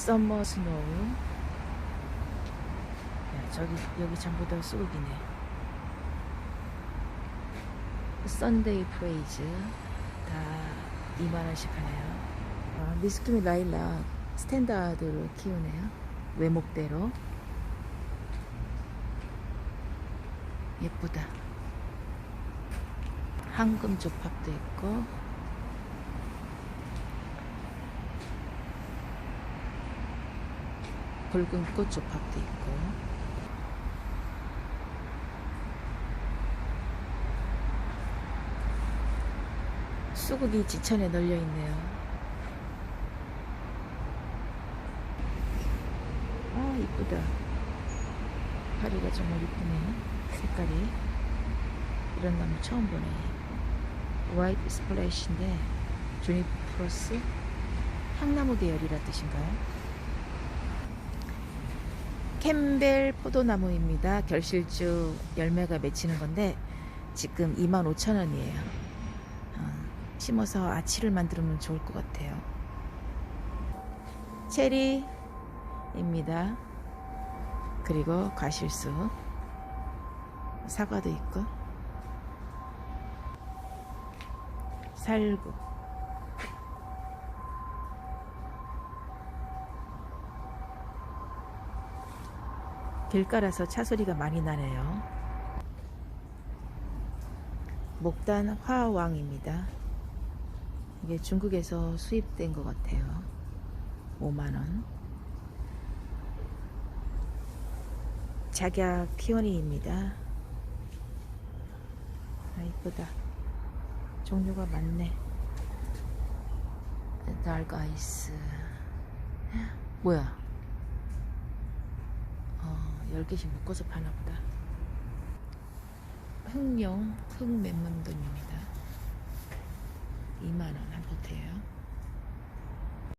썸머 스노우. 야, 저기 여기 전부 다 쑥이네. 썬데이 프레이즈 다 2만 원씩 하네요. 아, 미스키미 라일락 스탠다드로 키우네요. 외목대로. 예쁘다. 황금 조팝도 있고 붉은 꽃 조팝도 있고 수국이 지천에 널려 있네요. 아 이쁘다. 파리가 정말 이쁘네. 색깔이 이런 나무 처음 보네. 화이트 스플래시인데 주니프로스 향나무 계열이라 뜻인가요? 캠벨 포도나무입니다. 결실주 열매가 맺히는 건데 지금 25,000원이에요. 어, 심어서 아치를 만들면 좋을 것 같아요. 체리입니다. 그리고 과실수 사과도 있고 살구 길가라서 차 소리가 많이 나네요. 목단 화왕입니다. 이게 중국에서 수입된 것 같아요. 5만원. 작약 피오니입니다. 아, 이쁘다. 종류가 많네. 달그 아이스. 뭐야? 10개씩 묶어서 파나보다. 흑룡 흑맨문돈입니다. 2만원 한 포트에요.